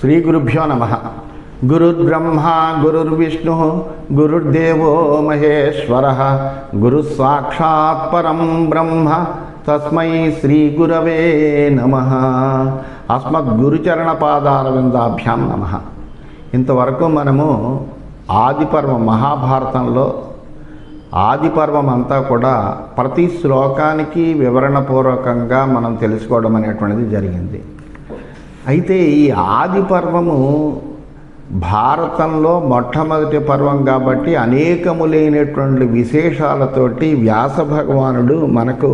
శ్రీ గురుభ్యో నమ గురుర్బ్రహ్మ గురుర్విష్ణు గురుర్దేవో మహేశ్వర గురు సాక్షాత్ పరం బ్రహ్మ తస్మై శ్రీ గురవే నమ అస్మద్గురుచరణ పాదారవిందాభ్యాం నమ ఇంతవరకు మనము ఆదిపర్వ మహాభారతంలో ఆదిపర్వం అంతా కూడా ప్రతి శ్లోకానికి వివరణపూర్వకంగా మనం తెలుసుకోవడం అనేటువంటిది జరిగింది. అయితే ఈ ఆది పర్వము భారతంలో మొట్టమొదటి పర్వం కాబట్టి అనేకములైనటువంటి విశేషాలతోటి వ్యాస భగవానుడు మనకు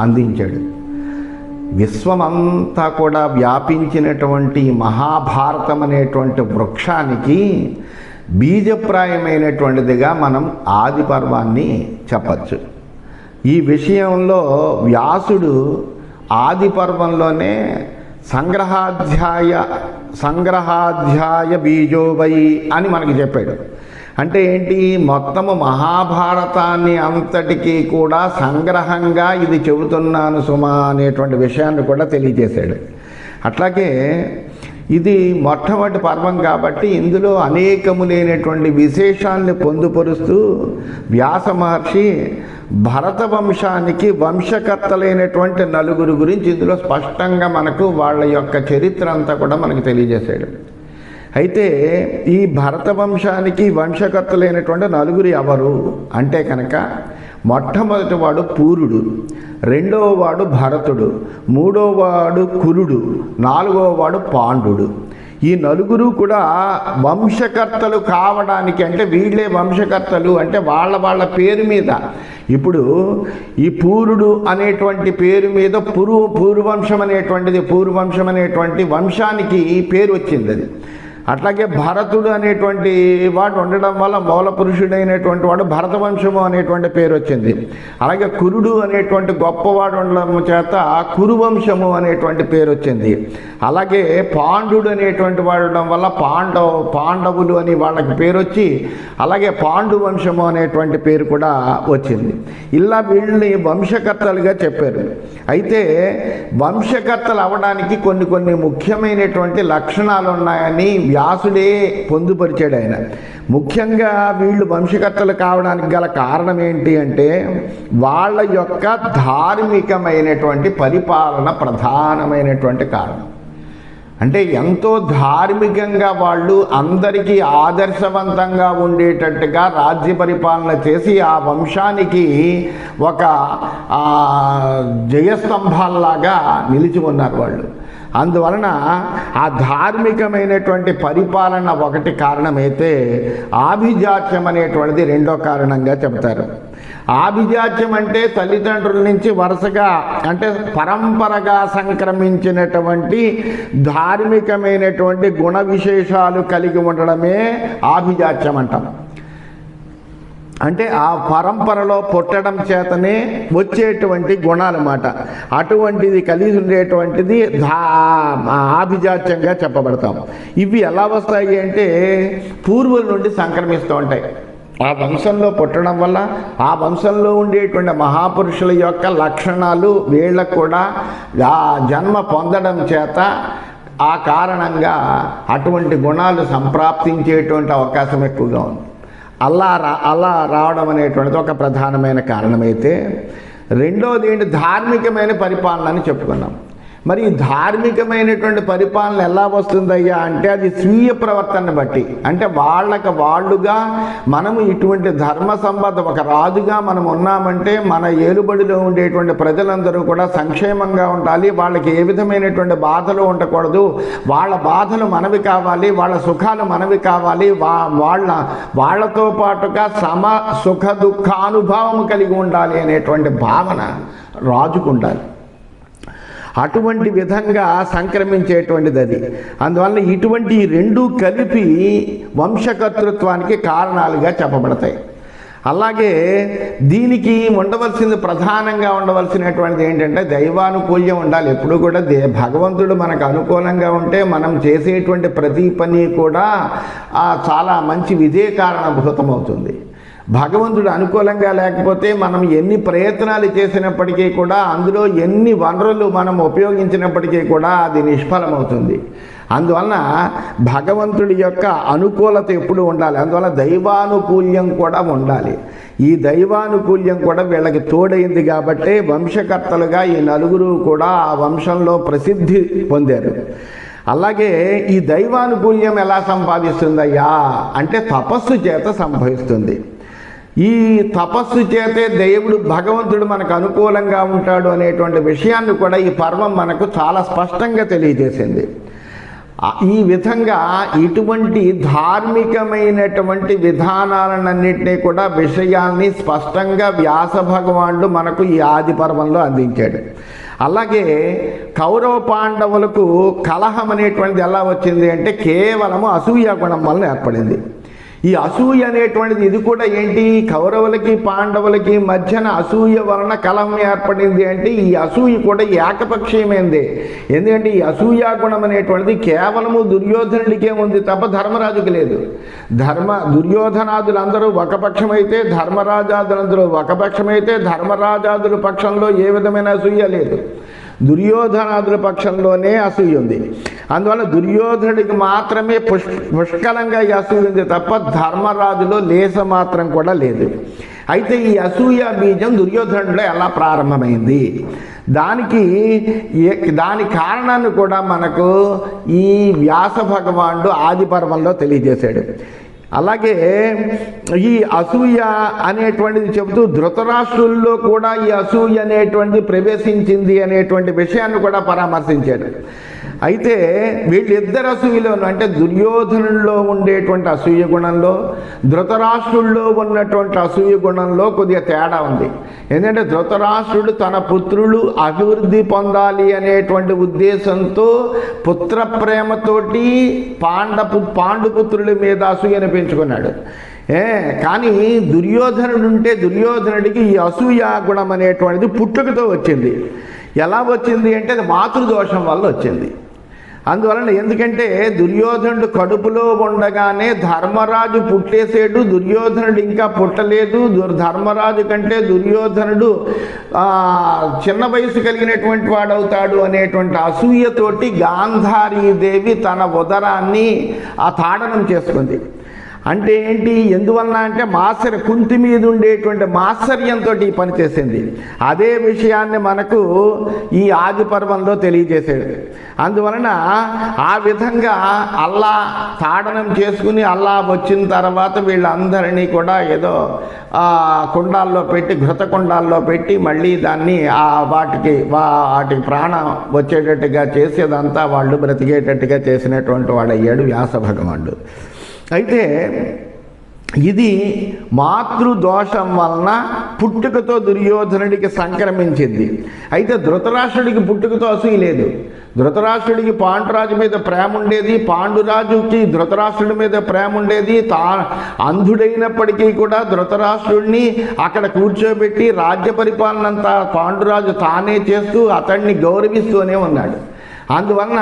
అందించాడు. విశ్వమంతా కూడా వ్యాపించినటువంటి మహాభారతం అనేటువంటి వృక్షానికి బీజప్రాయమైనటువంటిదిగా మనం ఆది పర్వాన్ని చెప్పచ్చు. ఈ విషయంలో వ్యాసుడు ఆది పర్వంలోనే సంగ్రహాధ్యాయ సంగ్రహాధ్యాయ బీజోబై అని మనకి చెప్పాడు. అంటే ఏంటి? మొత్తము మహాభారతాన్ని అంతటికీ కూడా సంగ్రహంగా ఇది చెబుతున్నాను సుమా అనేటువంటి విషయాన్ని కూడా తెలియజేశాడు. అట్లాగే ఇది మొట్టమొదటి పర్వం కాబట్టి ఇందులో అనేకము లేనటువంటి విశేషాన్ని పొందుపరుస్తూ వ్యాస మహర్షి భరత వంశానికి వంశకర్తలైనటువంటి నలుగురు గురించి ఇందులో స్పష్టంగా మనకు వాళ్ళ యొక్క చరిత్ర అంతా కూడా మనకు తెలియజేశాడు. అయితే ఈ భరత వంశానికి వంశకర్తలైనటువంటి నలుగురు ఎవరు అంటే కనుక మొట్టమొదటి వాడు పూరుడు రెండవ వాడు భరతుడు మూడోవాడు కురుడు నాలుగోవాడు పాండుడు. ఈ నలుగురు కూడా వంశకర్తలు కావడానికి అంటే వీళ్ళే వంశకర్తలు అంటే వాళ్ళ వాళ్ళ పేరు మీద. ఇప్పుడు ఈ పూరుడు అనేటువంటి పేరు మీద పురు పూర్వవంశం అనేటువంటిది పూర్వవంశం అనేటువంటి వంశానికి పేరు వచ్చింది అది. అట్లాగే భరతుడు అనేటువంటి వాడు ఉండడం వల్ల మూల పురుషుడైనటువంటి వాడు భరతవంశము అనేటువంటి పేరు వచ్చింది. అలాగే కురుడు అనేటువంటి గొప్పవాడు ఉండడం చేత కురువంశము అనేటువంటి పేరు వచ్చింది. అలాగే పాండుడు అనేటువంటి వాడు ఉండడం వల్ల పాండవ పాండవులు అని వాళ్ళకి పేరు వచ్చి అలాగే పాండు వంశము అనేటువంటి పేరు కూడా వచ్చింది. ఇలా వీళ్ళని వంశకర్తలుగా చెప్పారు. అయితే వంశకర్తలు అవడానికి కొన్ని కొన్ని ముఖ్యమైనటువంటి లక్షణాలు ఉన్నాయని వ్యాసుడే పొందుపరిచాడు ఆయన. ముఖ్యంగా వీళ్ళు వంశకర్తలు కావడానికి గల కారణం ఏంటి అంటే వాళ్ళ యొక్క ధార్మికమైనటువంటి పరిపాలన ప్రధానమైనటువంటి కారణం. అంటే ఎంతో ధార్మికంగా వాళ్ళు అందరికీ ఆదర్శవంతంగా ఉండేటట్టుగా రాజ్య పరిపాలన చేసి ఆ వంశానికి ఒక జయస్తంభాల్లాగా నిలిచి ఉన్నారు వాళ్ళు. అందువలన ఆ ధార్మికమైనటువంటి పరిపాలన ఒకటి కారణమైతే ఆభిజాత్యం అనేటువంటిది రెండో కారణంగా చెబుతారు. ఆభిజాత్యం అంటే తల్లిదండ్రుల నుంచి వరుసగా అంటే పరంపరగా సంక్రమించినటువంటి ధార్మికమైనటువంటి గుణ విశేషాలు కలిగి ఉండడమే ఆభిజాత్యం అంటాం. అంటే ఆ పరంపరలో పుట్టడం చేతనే వచ్చేటువంటి గుణాలన్నమాట. అటువంటిది కలిగి ఉండేటువంటిది ఆభిజాత్యంగా చెప్పబడతాం. ఇవి ఎలా వస్తాయి అంటే పూర్వుల నుండి సంక్రమిస్తూ ఉంటాయి. ఆ వంశంలో పుట్టడం వల్ల ఆ వంశంలో ఉండేటువంటి మహాపురుషుల యొక్క లక్షణాలు వీళ్ళకు కూడా ఆ జన్మ పొందడం చేత ఆ కారణంగా అటువంటి గుణాలు సంప్రాప్తించేటువంటి అవకాశం ఎక్కువగా ఉంది. అలా రా అలా రావడం అనేటువంటిది ఒక ప్రధానమైన కారణమైతే రెండోది ఏంటి? ధార్మికమైన పరిపాలన అని చెప్పుకున్నాం. మరి ధార్మికమైనటువంటి పరిపాలన ఎలా వస్తుందయ్యా అంటే అది స్వీయ ప్రవర్తన బట్టి. అంటే వాళ్ళకి వాళ్ళుగా మనము ఇటువంటి ధర్మ సంబద్ధ ఒక రాజుగా మనం ఉన్నామంటే మన ఏలుబడిలో ఉండేటువంటి ప్రజలందరూ కూడా సంక్షేమంగా ఉండాలి. వాళ్ళకి ఏ విధమైనటువంటి బాధలు ఉండకూడదు. వాళ్ళ బాధలు మనవి కావాలి. వాళ్ళ సుఖాలు మనవి కావాలి. వా వాళ్ళ వాళ్ళతో పాటుగా సమ సుఖ దుఃఖానుభావం కలిగి ఉండాలి అనేటువంటి భావన రాజుకు ఉండాలి అటువంటి విధంగా సంక్రమించేటువంటిది అది అందువల్ల ఇటువంటి రెండు కలిపి వంశకర్తృత్వానికి కారణాలుగా చెప్పబడతాయి. అలాగే దీనికి ఉండవలసింది ప్రధానంగా ఉండవలసినటువంటిది ఏంటంటే దైవానుకూల్యం ఉండాలి. ఎప్పుడు కూడా దే భగవంతుడు మనకు అనుకూలంగా ఉంటే మనం చేసేటువంటి ప్రతి పని కూడా చాలా మంచి విజయ కారణభూతమవుతుంది భగవంతుడు అనుకూలంగా లేకపోతే మనం ఎన్ని ప్రయత్నాలు చేసినప్పటికీ కూడా అందులో ఎన్ని వనరులు మనం ఉపయోగించినప్పటికీ కూడా అది నిష్ఫలమవుతుంది. అందువలన భగవంతుడి యొక్క అనుకూలత ఎప్పుడు ఉండాలి. అందువల్ల దైవానుకూల్యం కూడా ఉండాలి. ఈ దైవానుకూల్యం కూడా వీళ్ళకి తోడైంది కాబట్టి వంశకర్తలుగా ఈ నలుగురు కూడా ఆ వంశంలో ప్రసిద్ధి పొందారు. అలాగే ఈ దైవానుకూల్యం ఎలా సంపాదిస్తుందయ్యా? అంటే తపస్సు చేత సంభవిస్తుంది. ఈ తపస్సు చేతే దేవుడు భగవంతుడు మనకు అనుకూలంగా ఉంటాడు అనేటువంటి విషయాన్ని కూడా ఈ పర్వం మనకు చాలా స్పష్టంగా తెలియజేసింది. ఈ విధంగా ఇటువంటి ధార్మికమైనటువంటి విధానాలన్నింటినీ కూడా విషయాన్ని స్పష్టంగా వ్యాస భగవానుడు మనకు ఈ ఆది పర్వంలో అందించాడు. అలాగే కౌరవ పాండవులకు కలహం అనేటువంటిది ఎలా వచ్చింది అంటే కేవలము అసూయ గుణం వలన ఏర్పడింది. ఈ అసూయ అనేటువంటిది ఇది కూడా ఏంటి? కౌరవులకి పాండవులకి మధ్యన అసూయ వలన కలహం ఏర్పడింది అంటే ఈ అసూయ కూడా ఏకపక్షీయమైంది ఎందుకంటే ఈ అసూయ గుణం అనేటువంటిది కేవలము దుర్యోధనుడికే ఉంది తప్ప ధర్మరాజుకి లేదు. ధర్మ దుర్యోధనాదులందరూ ఒక పక్షమైతే ధర్మరాజాదులందరూ ఒక పక్షమైతే ధర్మరాజాదుల పక్షంలో ఏ విధమైన అసూయ లేదు. దుర్యోధనాదుల పక్షంలోనే అసూయ ఉంది. అందువల్ల దుర్యోధనుడికి మాత్రమే పుష్ పుష్కలంగా ఈ అసూయ ఉంది తప్ప ధర్మరాజులో లేస మాత్రం కూడా లేదు. అయితే ఈ అసూయ బీజం దుర్యోధనుడిలో ఎలా ప్రారంభమైంది? దానికి దాని కారణాన్ని కూడా మనకు ఈ వ్యాస భగవానుడు ఆది పర్వంలో తెలియజేశాడు. అలాగే ఈ అసూయ అనేటువంటిది చెబుతూ ధృతరాష్ట్రుల్లో కూడా ఈ అసూయ అనేటువంటిది ప్రవేశించింది అనేటువంటి విషయాన్ని కూడా పరామర్శించాడు. అయితే వీళ్ళిద్దరు అసూయలోను అంటే దుర్యోధనుల్లో ఉండేటువంటి అసూయ గుణంలో ధృతరాష్ట్రుల్లో ఉన్నటువంటి అసూయ గుణంలో కొద్దిగా తేడా ఉంది. ఎందుకంటే ధృతరాష్ట్రుడు తన పుత్రులు అభివృద్ధి పొందాలి అనేటువంటి ఉద్దేశంతో పుత్ర ప్రేమతోటి పాండపు పాండుపుత్రుల మీద అసూయను పెంచుకున్నాడు. ఏ కానీ దుర్యోధనుడు ఉంటే దుర్యోధనుడికి ఈ అసూయ గుణం అనేటువంటిది పుట్టుకతో వచ్చింది. ఎలా వచ్చింది అంటే అది మాతృదోషం వల్ల వచ్చింది. అందువలన ఎందుకంటే దుర్యోధనుడు కడుపులో ఉండగానే ధర్మరాజు పుట్టేసేడు దుర్యోధనుడు ఇంకా పుట్టలేదు. ధర్మరాజు కంటే దుర్యోధనుడు చిన్న వయసు కలిగినటువంటి వాడవుతాడు అనేటువంటి అసూయతోటి గాంధారీదేవి తన ఉదరాన్ని ఆ తాడనం చేసుకుంది. అంటే ఏంటి? ఎందువలన అంటే మాసరి కుంతి మీద ఉండేటువంటి మాత్సర్యంతో ఈ పని చేసింది. అదే విషయాన్ని మనకు ఈ ఆది పర్వంలో తెలియజేశాడు. అందువలన ఆ విధంగా అల్లా తాడనం చేసుకుని అల్లా వచ్చిన తర్వాత వీళ్ళందరినీ కూడా ఏదో కుండాల్లో పెట్టి ఘృత కుండాల్లో పెట్టి మళ్ళీ దాన్ని ఆ వాటికి వాటి వాటికి ప్రాణం వచ్చేటట్టుగా చేసేదంతా వాళ్ళు బ్రతికేటట్టుగా చేసినటువంటి వాడు అయ్యాడు వ్యాస భగవానుడు. అయితే ఇది మాతృదోషం వలన పుట్టుకతో దుర్యోధనుడికి సంక్రమించింది. అయితే ధృతరాష్ట్రుడికి పుట్టుకతో అసూయ లేదు. ధృతరాష్ట్రుడికి పాండురాజు మీద ప్రేమ ఉండేది. పాండురాజుకి ధృతరాష్ట్రుడి మీద ప్రేమ ఉండేది. తా అంధుడైనప్పటికీ కూడా ధృతరాష్ట్రుడిని అక్కడ కూర్చోబెట్టి రాజ్య పరిపాలన అంతా పాండురాజు తానే చేస్తూ అతన్ని గౌరవిస్తూనే ఉన్నాడు. అందువలన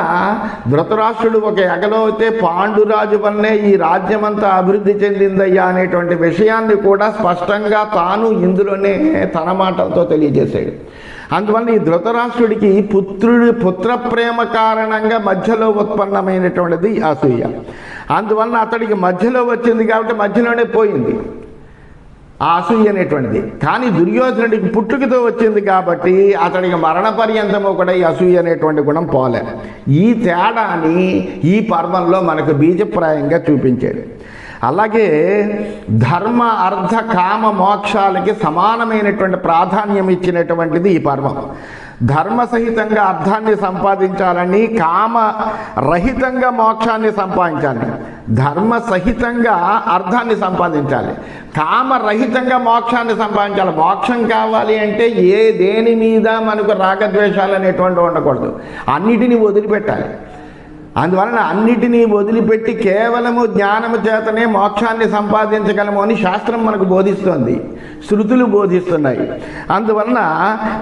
ధృతరాష్ట్రుడు ఒక ఎగలో అయితే పాండురాజు వల్లే ఈ రాజ్యమంతా అభివృద్ధి చెందిందయ్యా అనేటువంటి విషయాన్ని కూడా స్పష్టంగా తాను ఇందులోనే తన మాటలతో తెలియజేశాడు. అందువల్ల ఈ ధృతరాష్ట్రుడికి పుత్రుడి పుత్ర ప్రేమ కారణంగా మధ్యలో ఉత్పన్నమైనటువంటిది అసూయ. అందువలన అతడికి మధ్యలో వచ్చింది కాబట్టి మధ్యలోనే పోయింది. ఆ అసూయ అనేటువంటిది. కానీ దుర్యోధనుడికి పుట్టుకతో వచ్చింది కాబట్టి అతడికి మరణ పర్యంతము కూడా ఈ అసూయ అనేటువంటి గుణం పోలే. ఈ తేడాని ఈ పర్వంలో మనకు బీజప్రాయంగా చూపించాడు అలాగే ధర్మ అర్థ కామ మోక్షాలకి సమానమైనటువంటి ప్రాధాన్యం ఇచ్చినటువంటిది ఈ పర్వం. ధర్మ సహితంగా అర్థాన్ని సంపాదించాలని కామ రహితంగా మోక్షాన్ని సంపాదించాలి. ధర్మ సహితంగా అర్థాన్ని సంపాదించాలి. కామ రహితంగా మోక్షాన్ని సంపాదించాలి. మోక్షం కావాలి అంటే ఏ దేని మీద మనకు రాగద్వేషాలు అనేటువంటి ఉండకూడదు. అన్నిటినీ వదిలిపెట్టాలి. అందువలన అన్నిటినీ వదిలిపెట్టి కేవలము జ్ఞానము చేతనే మోక్షాన్ని సంపాదించగలము అని శాస్త్రం మనకు బోధిస్తోంది. శృతులు బోధిస్తున్నాయి. అందువలన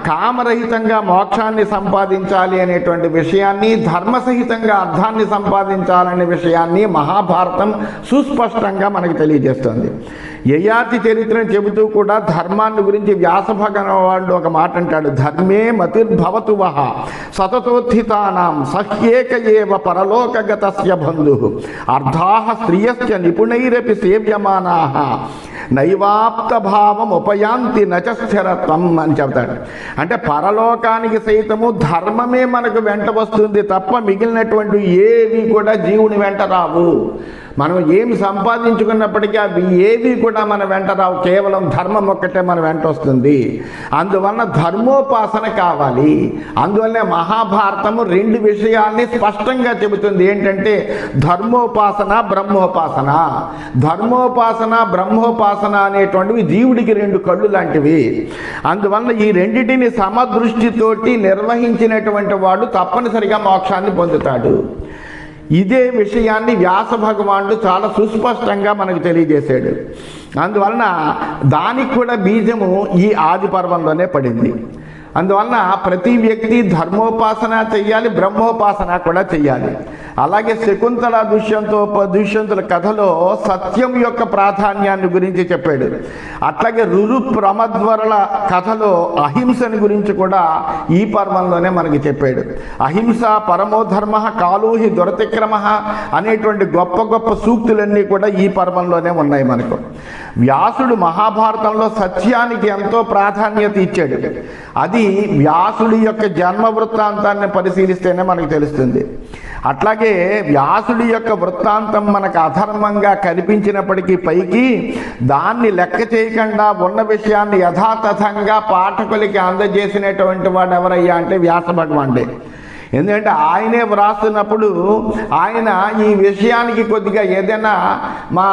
కామరహితంగా మోక్షాన్ని సంపాదించాలి అనేటువంటి విషయాన్ని ధర్మసహితంగా అర్థాన్ని సంపాదించాలనే విషయాన్ని మహాభారతం సుస్పష్టంగా మనకు తెలియజేస్తుంది. యయాతి చరిత్రను చెబుతూ కూడా ధర్మాన్ని గురించి వ్యాసభగన వాళ్ళు ఒక మాట అంటాడు. ధర్మే మతిర్భవతు వహ సతతోత్థితానాం సహ్యేక ఏవ పరలోకగతస్య బంధు అర్ధాహ స్త్రియస్య నిపుణైరపి సేవ్యమానాహ నైవాప్త భావం ఉపయాంతి నచస్థిరత్వం అని చెబుతాడు. అంటే పరలోకానికి సైతము ధర్మమే మనకు వెంట వస్తుంది తప్ప మిగిలినటువంటి ఏవి కూడా జీవుని వెంట రావు. మనం ఏమి సంపాదించుకున్నప్పటికీ అవి ఏవి కూడా మన వెంట రావు. కేవలం ధర్మం ఒక్కటే మన వెంట వస్తుంది. అందువలన ధర్మోపాసన కావాలి. అందువల్లనే మహాభారతము రెండు విషయాల్ని స్పష్టంగా చెబుతుంది. ఏంటంటే ధర్మోపాసన బ్రహ్మోపాసన. ధర్మోపాసన బ్రహ్మోపాసన అనేటువంటివి జీవుడికి రెండు కళ్ళు లాంటివి. అందువలన ఈ రెండిటిని సమదృష్టితోటి నిర్వహించినటువంటి వాడు తప్పనిసరిగా మోక్షాన్ని పొందుతాడు. ఇదే విషయాన్ని వ్యాస భగవానుడు చాలా సుస్పష్టంగా మనకు తెలియజేశాడు. అందువలన దానికి కూడా బీజము ఈ ఆది పర్వంలోనే పడింది. అందువలన ప్రతి వ్యక్తి ధర్మోపాసన చెయ్యాలి బ్రహ్మోపాసన కూడా చెయ్యాలి. అలాగే శకుంతల దుష్యంతో దుష్యంతుల కథలో సత్యం యొక్క ప్రాధాన్యాన్ని గురించి చెప్పాడు. అట్లాగే రురు ప్రమద్వరల కథలో అహింసని గురించి కూడా ఈ పర్వంలోనే మనకి చెప్పాడు. అహింస పరమోధర్మ కాలూహి దురతిక్రమ అనేటువంటి గొప్ప గొప్ప సూక్తులన్నీ కూడా ఈ పర్వంలోనే ఉన్నాయి మనకు. వ్యాసుడు మహాభారతంలో సత్యానికి ఎంతో ప్రాధాన్యత ఇచ్చాడు. అది వ్యాసుడి యొక్క జన్మ వృత్తాంతాన్ని పరిశీలిస్తేనే మనకు తెలుస్తుంది. అట్లాగే వ్యాసుడి యొక్క వృత్తాంతం మనకు అధర్మంగా కనిపించినప్పటికీ పైకి దాన్ని లెక్క చేయకుండా ఉన్న విషయాన్ని యథాతథంగా పాఠకులకి అందజేసినటువంటి వాడు ఎవరయ్యా అంటే వ్యాస భగవానుడే. ఎందుకంటే ఆయనే వ్రాస్తున్నప్పుడు ఆయన ఈ విషయానికి కొద్దిగా ఏదైనా మా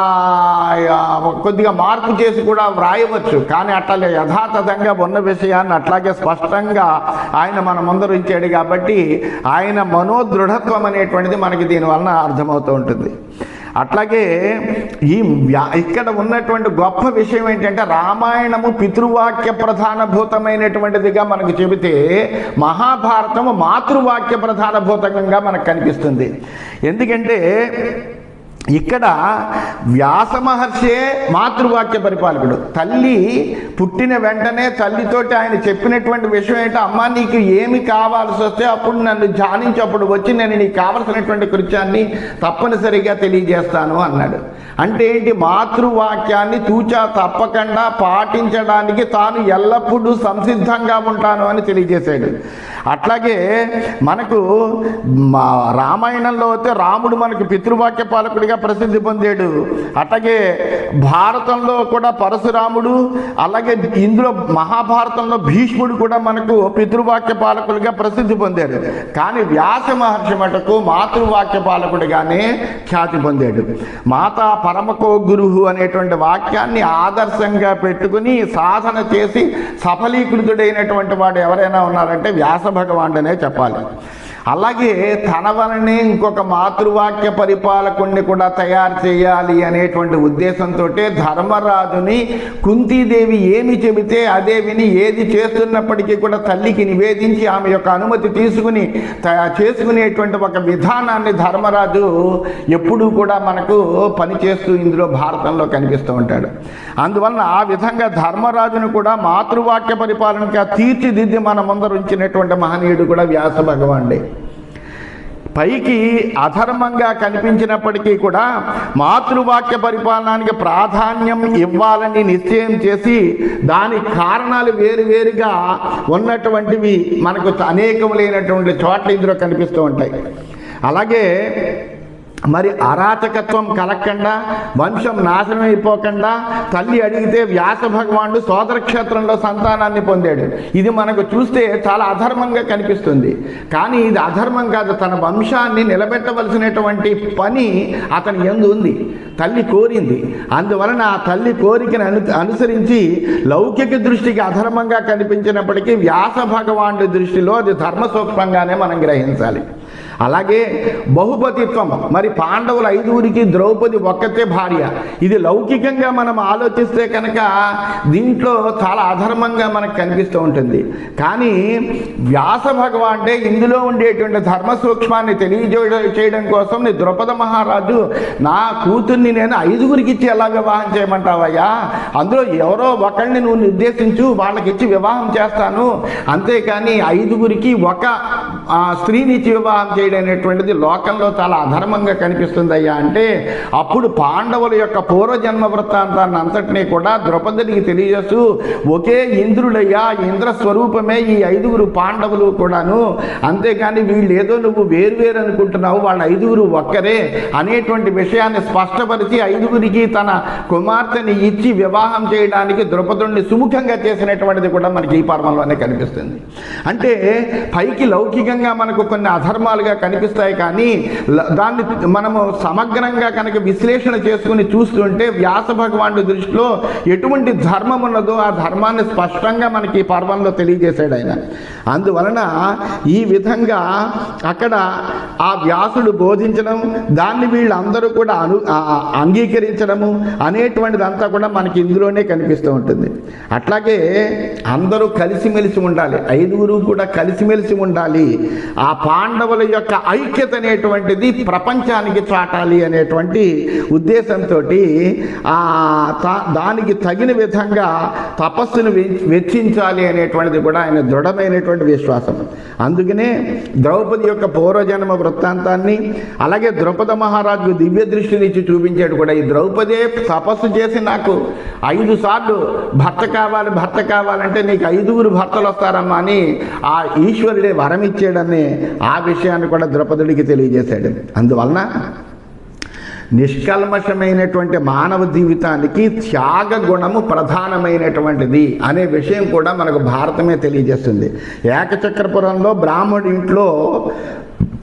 కొద్దిగా మార్పు చేసి కూడా వ్రాయవచ్చు. కానీ అట్లా యథాతథంగా ఉన్న విషయాన్ని అట్లాగే స్పష్టంగా ఆయన మన ముందర ఉంచాడు కాబట్టి ఆయన మనోదృఢత్వం అనేటువంటిది మనకి దీనివలన అర్థమవుతూ ఉంటుంది. అట్లాగే ఈ వ్యా- ఇక్కడ ఉన్నటువంటి గొప్ప విషయం ఏంటంటే రామాయణము పితృవాక్య ప్రధానభూతమైనటువంటిదిగా మనకు చెబితే మహాభారతము మాతృవాక్య ప్రధానభూతకంగా మనకు కనిపిస్తుంది. ఎందుకంటే ఇక్కడ వ్యాస మహర్షే మాతృవాక్య పరిపాలకుడు. తల్లి పుట్టిన వెంటనే తల్లితోటి ఆయన చెప్పినటువంటి విషయం ఏంటో అమ్మ నీకు ఏమి కావాల్సి వస్తే అప్పుడు నన్ను ధ్యానించి అప్పుడు వచ్చి నేను నీకు కావలసినటువంటి కృత్యాన్ని తప్పనిసరిగా తెలియజేస్తాను అన్నాడు. అంటే ఏంటి? మాతృవాక్యాన్ని తూచా తప్పకుండా పాటించడానికి తాను ఎల్లప్పుడూ సంసిద్ధంగా ఉంటాను అని తెలియజేశాడు. అట్లాగే మనకు మా రామాయణంలో అయితే రాముడు మనకు పితృవాక్య పాలకుడిగా ప్రసిద్ధి పొందాడు. అట్లాగే భారతంలో కూడా పరశురాముడు అలాగే ఇందులో మహాభారతంలో భీష్ముడు కూడా మనకు పితృవాక్య పాలకుడిగా ప్రసిద్ధి పొందాడు. కానీ వ్యాస మహర్షి మటుకు మాతృవాక్య పాలకుడిగానే ఖ్యాతి పొందాడు. మాతా పరమకో గురువు అనేటువంటి వాక్యాన్ని ఆదర్శంగా పెట్టుకుని సాధన చేసి సఫలీకృతుడైనటువంటి వాడు ఎవరైనా ఉన్నారంటే వ్యాస భగవానుడనే చెప్పాలి. అలాగే తన వలనే ఇంకొక మాతృవాక్య పరిపాలకుణ్ణి కూడా తయారు చేయాలి అనేటువంటి ఉద్దేశంతో ధర్మరాజుని కుంతీదేవి ఏమి చెబితే అదే విని ఏది చేస్తున్నప్పటికీ కూడా తల్లికి నివేదించి ఆమె యొక్క అనుమతి తీసుకుని తయారు చేసుకునేటువంటి ఒక విధానాన్ని ధర్మరాజు ఎప్పుడూ కూడా మనకు పనిచేస్తూ ఇందులో భారతంలో కనిపిస్తూ ఉంటాడు. అందువలన ఆ విధంగా ధర్మరాజును కూడా మాతృవాక్య పరిపాలనగా తీర్చిదిద్ది మన ముందర ఉంచినటువంటి మహనీయుడు కూడా వ్యాస భగవానుడే. పైకి అధర్మంగా కనిపించినప్పటికీ కూడా మాతృవాక్య పరిపాలనానికి ప్రాధాన్యం ఇవ్వాలని నిశ్చయం చేసి దాని కారణాలు వేరువేరుగా ఉన్నటువంటివి మనకు అనేకములైనటువంటి చోట్ల ఇందులో కనిపిస్తూ ఉంటాయి. అలాగే మరి అరాచకత్వం కలగకుండా వంశం నాశనం అయిపోకుండా తల్లి అడిగితే వ్యాస భగవానుడు సోదర క్షేత్రంలో సంతానాన్ని పొందాడు. ఇది మనకు చూస్తే చాలా అధర్మంగా కనిపిస్తుంది. కానీ ఇది అధర్మం కాదు తన వంశాన్ని నిలబెట్టవలసినటువంటి పని అతని ఎందు ఉంది. తల్లి కోరింది. అందువలన ఆ తల్లి కోరికను అను అనుసరించి లౌకిక దృష్టికి అధర్మంగా కనిపించినప్పటికీ వ్యాస భగవానుడి దృష్టిలో అది ధర్మ సూక్ష్మంగానే మనం గ్రహించాలి. అలాగే బహుపతిత్వం. మరి పాండవులు ఐదుగురికి ద్రౌపది ఒక్కతే భార్య. ఇది లౌకికంగా మనం ఆలోచిస్తే కనుక దీంట్లో చాలా అధర్మంగా మనకు కనిపిస్తూ ఉంటుంది. కానీ వ్యాస భగవానుడే ఇందులో ఉండేటువంటి ధర్మ సూక్ష్మాన్ని తెలియజేయడం కోసం నీ ద్రౌపద మహారాజు నా కూతుర్ని నేను ఐదుగురికి ఇచ్చి ఎలా వివాహం చేయమంటావయ్యా? అందులో ఎవరో ఒకళ్ళని నువ్వు నిర్దేశించు వాళ్ళకి ఇచ్చి వివాహం చేస్తాను. అంతేకాని ఐదుగురికి ఒక స్త్రీనిచ్చి వివాహం వివాహం చేయడం అనేటువంటిది లోకంలో చాలా అధర్మంగా కనిపిస్తుంది అయ్యా అంటే అప్పుడు పాండవుల యొక్క పూర్వజన్మ వృత్తాంతాన్ని అంతటినీ కూడా ద్రౌపదికి తెలియజేస్తూ ఒకే ఇంద్రుడయ్యా ఇంద్ర స్వరూపమే ఈ ఐదుగురు పాండవులు కూడాను. అంతేకాని వీళ్ళు ఏదో నువ్వు వేరువేరు అనుకుంటున్నావు వాళ్ళ ఐదుగురు ఒక్కరే అనేటువంటి విషయాన్ని స్పష్టపరిచి ఐదుగురికి తన కుమార్తెని ఇచ్చి వివాహం చేయడానికి ద్రౌపదుడిని సుముఖంగా చేసినటువంటిది కూడా మనకి ఈ పర్వంలోనే కనిపిస్తుంది. అంటే పైకి లౌకికంగా మనకు కొన్ని అధర్మాలు అధర్మాలుగా కనిపిస్తాయి కానీ దాన్ని మనము సమగ్రంగా కనుక విశ్లేషణ చేసుకుని చూస్తుంటే వ్యాస భగవానుడి దృష్టిలో ఎటువంటి ధర్మం ఉన్నదో ఆ ధర్మాన్ని స్పష్టంగా మనకి పర్వంలో తెలియజేశాడు ఆయన. అందువలన ఈ విధంగా అక్కడ ఆ వ్యాసుడు బోధించడం దాన్ని వీళ్ళందరూ కూడా అను అంగీకరించడము అనేటువంటిదంతా కూడా మనకి ఇందులోనే కనిపిస్తూ ఉంటుంది. అట్లాగే అందరూ కలిసిమెలిసి ఉండాలి. ఐదుగురు కూడా కలిసిమెలిసి ఉండాలి. ఆ పాండవుల యొక్క ఐక్యత అనేటువంటిది ప్రపంచానికి చాటాలి అనేటువంటి ఉద్దేశంతో దానికి తగిన విధంగా తపస్సును వెచ్చించాలి అనేటువంటిది కూడా ఆయన దృఢమైనటువంటి విశ్వాసం. అందుకనే ద్రౌపది యొక్క పూర్వజన్మ వృత్తాంతాన్ని అలాగే ద్రౌపద మహారాజు దివ్య దృష్టినిచ్చి చూపించాడు కూడా. ఈ ద్రౌపదే తపస్సు చేసి నాకు ఐదు సార్లు భర్త కావాలి భర్త కావాలంటే నీకు ఐదుగురు భర్తలు వస్తారమ్మా అని ఆ ఈశ్వరుడే వరం ఇచ్చాడని ఆ విషయాన్ని కూడా ద్రౌపదుడికి తెలియజేశాడు. అందువలన నిష్కల్మషమైనటువంటి మానవ జీవితానికి త్యాగ గుణము ప్రధానమైనటువంటిది అనే విషయం కూడా మనకు భారతమే తెలియజేస్తుంది. ఏకచక్రపురంలో బ్రాహ్మడి ఇంట్లో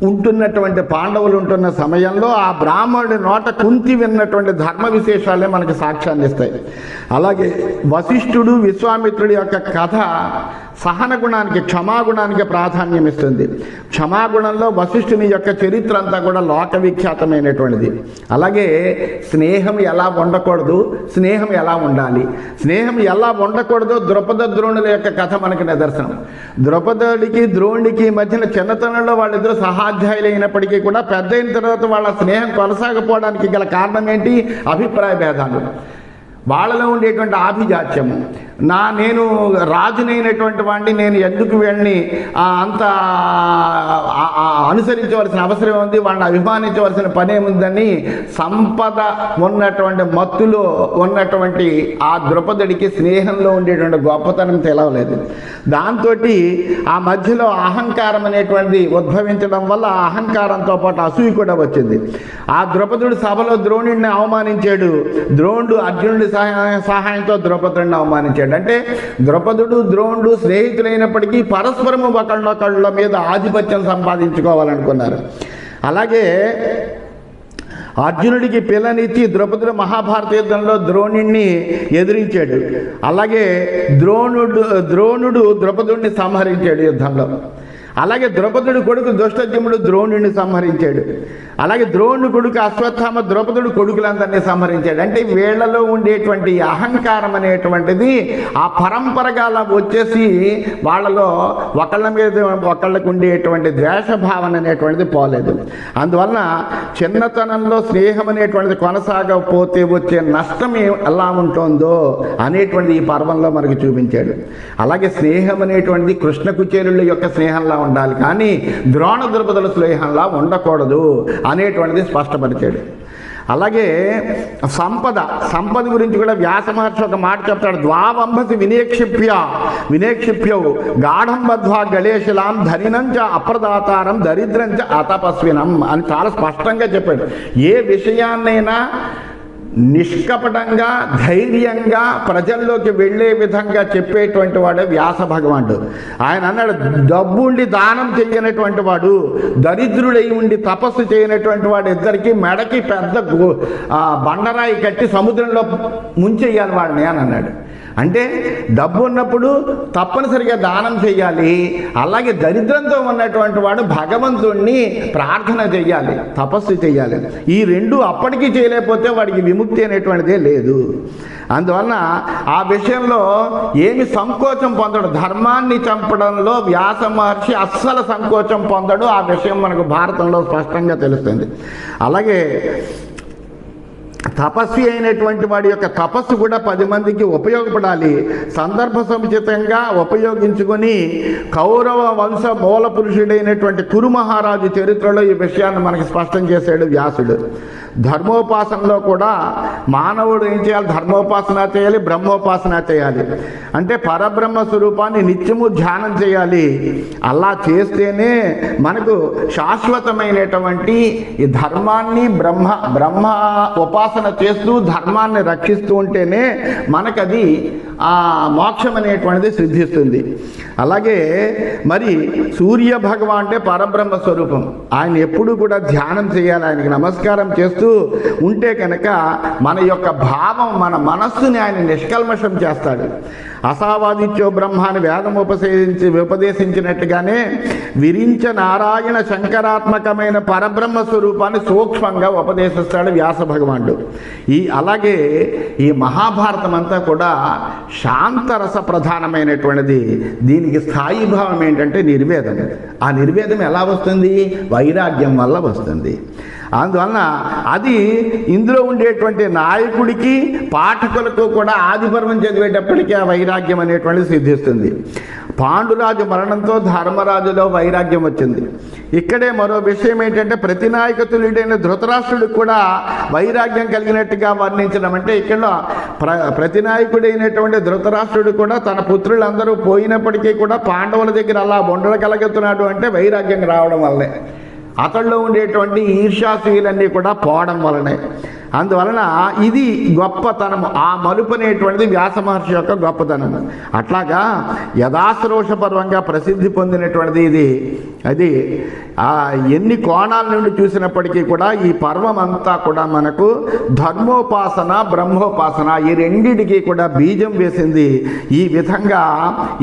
ఉంటున్నటువంటి పాండవులు ఉంటున్న సమయంలో ఆ బ్రాహ్మణుడి నోట కుంతి విన్నటువంటి ధర్మ విశేషాలే మనకు సాక్ష్యాన్ని ఇస్తాయి అలాగే వశిష్ఠుడు విశ్వామిత్రుడి యొక్క కథ సహన గుణానికి క్షమాగుణానికి ప్రాధాన్యం ఇస్తుంది. క్షమాగుణంలో వశిష్ఠుని యొక్క చరిత్ర అంతా కూడా లోక విఖ్యాతమైనటువంటిది అలాగే స్నేహం ఎలా ఉండకూడదు స్నేహం ఎలా ఉండాలి? స్నేహం ఎలా ఉండకూడదో ద్రుపద ద్రోణుల యొక్క కథ మనకి నిదర్శనం. ద్రుపదుడికి ద్రోణుడికి మధ్యన చిన్నతనంలో వాళ్ళిద్దరూ సహాధ్యాయులు అయినప్పటికీ కూడా పెద్ద అయిన తర్వాత వాళ్ళ స్నేహం కొనసాగపోవడానికి గల కారణం ఏంటి? అభిప్రాయ భేదాలు. వాళ్ళలో ఉండేటువంటి ఆభిజాత్యము. నా నేను రాజునైనటువంటి వాడిని నేను ఎందుకు వీళ్ళని అంత అనుసరించవలసిన అవసరం ఉంది వాళ్ళని అభిమానించవలసిన పని ఉందని సంపద ఉన్నటువంటి మత్తులో ఉన్నటువంటి ఆ ద్రుపదుడికి స్నేహంలో ఉండేటువంటి గొప్పతనం తెలవలేదు. దాంతో ఆ మధ్యలో అహంకారం అనేటువంటిది ఉద్భవించడం వల్ల ఆ అహంకారంతో పాటు అసూయ కూడా వచ్చింది. ఆ ద్రుపదుడు సభలో ద్రోణుడిని అవమానించాడు. ద్రోణుడు అర్జునుడి సహాయంతో ద్రౌపదుడిని అవమానించాడు. అంటే ద్రౌపదుడు ద్రోణుడు స్నేహితులైనప్పటికీ పరస్పరము ఒకళ్ళొకళ్ళ మీద ఆధిపత్యం సంపాదించుకోవాలనుకున్నారు. అలాగే అర్జునుడికి పిల్లనిచ్చి ద్రౌపదుడు మహాభారత యుద్ధంలో ద్రోణుడిని ఎదిరించాడు. అలాగే ద్రోణుడు ద్రోణుడు ద్రౌపదుడిని సంహరించాడు యుద్ధంలో. అలాగే ద్రౌపదుడి కొడుకు దుష్టజముడు ద్రోణుడిని సంహరించాడు. అలాగే ద్రోణుడు కొడుకు అశ్వత్థామ ద్రౌపదుడు కొడుకులందరినీ సంహరించాడు. అంటే వీళ్ళలో ఉండేటువంటి అహంకారం అనేటువంటిది ఆ పరంపరగా అలా వచ్చేసి వాళ్ళలో ఒకళ్ళ మీద ఒకళ్ళకు ఉండేటువంటి ద్వేషభావన అనేటువంటిది పోలేదు. అందువలన చిన్నతనంలో స్నేహం అనేటువంటిది కొనసాగకపోతే వచ్చే నష్టం ఎలా ఉంటుందో అనేటువంటిది ఈ పర్వంలో మనకు చూపించాడు. అలాగే స్నేహం అనేటువంటిది కృష్ణ కుచేరుల యొక్క స్నేహంలా ఉండాలి. కానీ ద్రోణ ద్రుపదుల స్నేహంలా ఉండకూడదు. అనేటువంటిది స్పష్టపరిచాడు. అలాగే సంపద సంపద గురించి కూడా వ్యాస మహర్షి ఒక మాట చెప్తాడు. ద్వావంభసి వినేక్షిప్య వినేక్షిప్యవు గాఢం బద్ధ్వా ధనినంచ అప్రదాతారం దరిద్రంచ అతపస్వినం అని చాలా స్పష్టంగా చెప్పాడు. ఏ విషయాన్నైనా నిష్కపటంగా ధైర్యంగా ప్రజల్లోకి వెళ్ళే విధంగా చెప్పేటువంటి వాడే వ్యాస భగవానుడు. ఆయన అన్నాడు డబ్బుండి దానం చేయనటువంటి వాడు దరిద్రుడై ఉండి తపస్సు చేయనటువంటి వాడు ఇద్దరికి మెడకి పెద్ద బండరాయి కట్టి సముద్రంలో ముంచెయ్యాలి వాడిని అని అన్నాడు. అంటే డబ్బు ఉన్నప్పుడు తప్పనిసరిగా దానం చేయాలి అలాగే దరిద్రంతో ఉన్నటువంటి వాడు భగవంతుణ్ణి ప్రార్థన చేయాలి తపస్సు చేయాలి. ఈ రెండు అప్పటికీ చేయలేకపోతే వాడికి విముక్తి అనేటువంటిదే లేదు. అందువలన ఆ విషయంలో ఏమి సంకోచం పొందడు. ధర్మాన్ని చంపడంలో వ్యాస మహర్షి అస్సలు సంకోచం పొందడు. ఆ విషయం మనకు భారతంలో స్పష్టంగా తెలుస్తుంది. అలాగే తపస్వి అయినటువంటి వాడి యొక్క తపస్సు కూడా పది మందికి ఉపయోగపడాలి. సందర్భ సముచితంగా ఉపయోగించుకొని కౌరవ వంశ మూల పురుషుడైనటువంటి కురు మహారాజు చరిత్రలో ఈ విషయాన్ని మనకి స్పష్టం చేశాడు వ్యాసుడు. ధర్మోపాసనలో కూడా మానవుడు ఏం చేయాలి? ధర్మోపాసన చేయాలి బ్రహ్మోపాసన చేయాలి. అంటే పరబ్రహ్మ స్వరూపాన్ని నిత్యము ధ్యానం చేయాలి. అలా చేస్తేనే మనకు శాశ్వతమైనటువంటి ఈ ధర్మాన్ని బ్రహ్మ బ్రహ్మ ఉపాసన చేస్తూ ధర్మాన్ని రక్షిస్తూ ఉంటేనే మనకది ఆ మోక్షం అనేటువంటిది సిద్ధిస్తుంది. అలాగే మరి సూర్య భగవాన్ అంటే పరబ్రహ్మ స్వరూపం. ఆయన ఎప్పుడు కూడా ధ్యానం చేయాలి. ఆయనకి నమస్కారం చేస్తూ ఉంటే కనుక మన యొక్క భావం మన మనస్సుని ఆయన నిష్కల్మషం చేస్తాడు. అసావాదిత్యో బ్రహ్మాన్ని వేదం ఉపసేదించి ఉపదేశించినట్టుగానే విరించ నారాయణ శంకరాత్మకమైన పరబ్రహ్మ స్వరూపాన్ని సూక్ష్మంగా ఉపదేశిస్తాడు వ్యాస భగవానుడు. ఈ అలాగే ఈ మహాభారతం అంతా కూడా శాంతరస ప్రధానమైనటువంటిది. దీనికి స్థాయి భావం ఏంటంటే నిర్వేదం. ఆ నిర్వేదం ఎలా వస్తుంది? వైరాగ్యం వల్ల వస్తుంది. అందువలన అది ఇందులో ఉండేటువంటి నాయకుడికి పాఠకులకు కూడా ఆదిపర్వం చదివేటప్పటికీ ఆ వైరాగ్యం అనేటువంటిది సిద్ధిస్తుంది. పాండురాజు మరణంతో ధర్మరాజులో వైరాగ్యం వచ్చింది. ఇక్కడే మరో విషయం ఏంటంటే ప్రతి నాయకతులుడైన ధృతరాష్ట్రుడికి కూడా వైరాగ్యం కలిగినట్టుగా వర్ణించడం అంటే ఇక్కడ ప్ర ప్రతి నాయకుడైనటువంటి ధృతరాష్ట్రుడు కూడా తన పుత్రులందరూ పోయినప్పటికీ కూడా పాండవుల దగ్గర అలా బొండలు కలగెత్తున్నాడు అంటే వైరాగ్యం రావడం వల్లే అతడిలో ఉండేటువంటి ఈర్షాశీలన్నీ కూడా పోవడం వలనే. అందువలన ఇది గొప్పతనము. ఆ మలుపు అనేటువంటిది వ్యాస మహర్షి యొక్క గొప్పతనము అట్లాగా యథాశ్రోషపర్వంగా ప్రసిద్ధి పొందినటువంటిది ఇది. అది ఎన్ని కోణాల నుండి చూసినప్పటికీ కూడా ఈ పర్వం అంతా కూడా మనకు ధర్మోపాసన బ్రహ్మోపాసన ఈ రెండింటికి కూడా బీజం వేసింది. ఈ విధంగా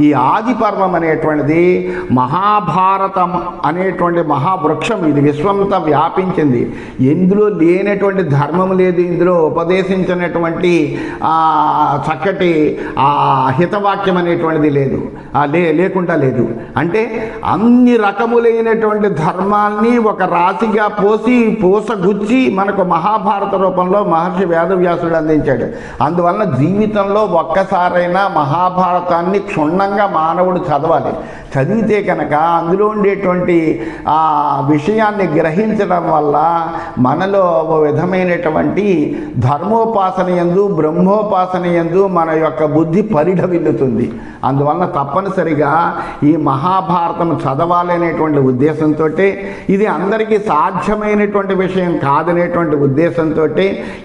ఈ ఆది పర్వం అనేటువంటిది మహాభారతం అనేటువంటి మహావృక్షం ఇది విశ్వంతా వ్యాపించింది. ఎందులో లేనటువంటి ధర్మం లేదు ఇందులో ఉపదేశించినటువంటి ఆ చక్కటి ఆ హితవాక్యం అనేటువంటిది లేదు. లే లేకుండా లేదు. అంటే అన్ని రకములైనటువంటి ధర్మాల్ని ఒక రాశిగా పోసి పూసగుచ్చి మనకు మహాభారత రూపంలో మహర్షి వేదవ్యాసుడు అందించాడు. అందువలన జీవితంలో ఒక్కసారైనా మహాభారతాన్ని క్షుణ్ణంగా మానవుడు చదవాలి. చదివితే కనుక అందులో ఉండేటువంటి ఆ విషయాన్ని గ్రహించడం వల్ల మనలో ఓ విధమైనటువంటి ధర్మోపాసన ఎందు బ్రహ్మోపాసన ఎందు మన యొక్క బుద్ధి పరిఢవిల్లుతుంది. అందువలన తప్పనిసరిగా ఈ మహాభారతం చదవాలనేటువంటి ఉద్దేశంతో ఇది అందరికీ సాధ్యమైనటువంటి విషయం కాదనేటువంటి ఉద్దేశంతో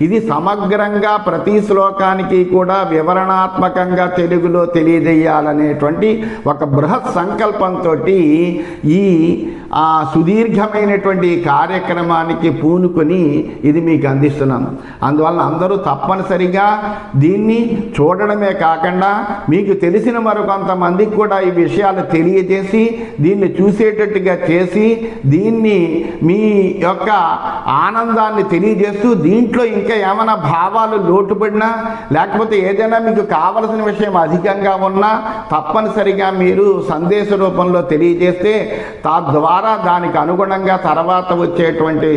ఇది సమగ్రంగా ప్రతి శ్లోకానికి కూడా వివరణాత్మకంగా తెలుగులో తెలియజేయాలనేటువంటి ఒక బృహత్ సంకల్పంతో ఈ ఆ సుదీర్ఘమైనటువంటి కార్యక్రమానికి పూనుకొని ఇది మీకు అందిస్తున్నాను. అందువలన అందరూ తప్పనిసరిగా దీన్ని చూడడమే కాకుండా మీకు తెలిసిన మరికొంతమందికి కూడా ఈ విషయాలు తెలియజేసి దీన్ని చూసేటట్టుగా చేసి దీన్ని మీ యొక్క ఆనందాన్ని తెలియజేస్తూ దీంట్లో ఇంకా ఏమైనా భావాలు లోటుపడినా లేకపోతే ఏదైనా మీకు కావలసిన విషయం అధికంగా ఉన్నా తప్పనిసరిగా మీరు సందేశ రూపంలో తెలియజేస్తే తద్వారా తద్వారా దానికి అనుగుణంగా తర్వాత వచ్చేటువంటి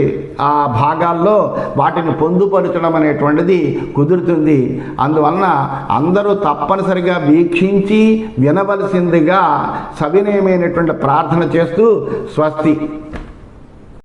ఆ భాగాల్లో వాటిని పొందుపరచడం అనేటువంటిది కుదురుతుంది. అందువలన అందరూ తప్పనిసరిగా వీక్షించి వినవలసిందిగా సవినయమైనటువంటి ప్రార్థన చేస్తూ స్వస్తి.